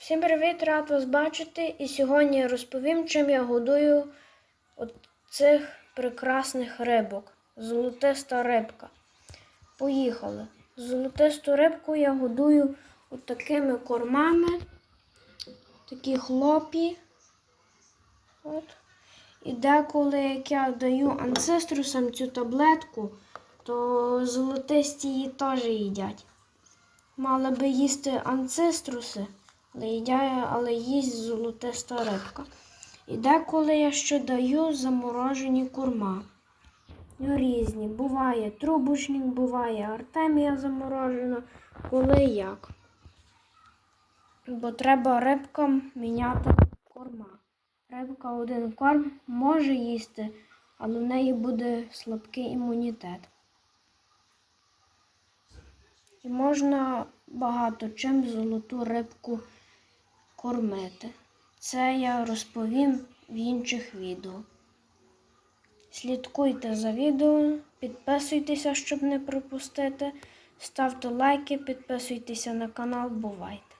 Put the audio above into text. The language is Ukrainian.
Всім привіт, рад вас бачити. І сьогодні я розповім, чим я годую от цих прекрасних рибок. Золотиста рибка. Поїхали. Золотисту рибку я годую от такими кормами. Такі хлопі. От. І деколи, як я даю анцеструсам цю таблетку, то золотисті її теж їдять. Мали би їсти анцеструси, але, їдяє, але їсть золотиста рибка. І деколи я ще даю заморожені корма. Ну, різні. Буває трубочник, буває артемія заморожена, коли як. Бо треба рибкам міняти корма. Рибка один корм може їсти, але в неї буде слабкий імунітет. І можна багато чим золоту рибку кормити. Це я розповім в інших відео. Слідкуйте за відео, підписуйтеся, щоб не пропустити. Ставте лайки, підписуйтеся на канал. Бувайте!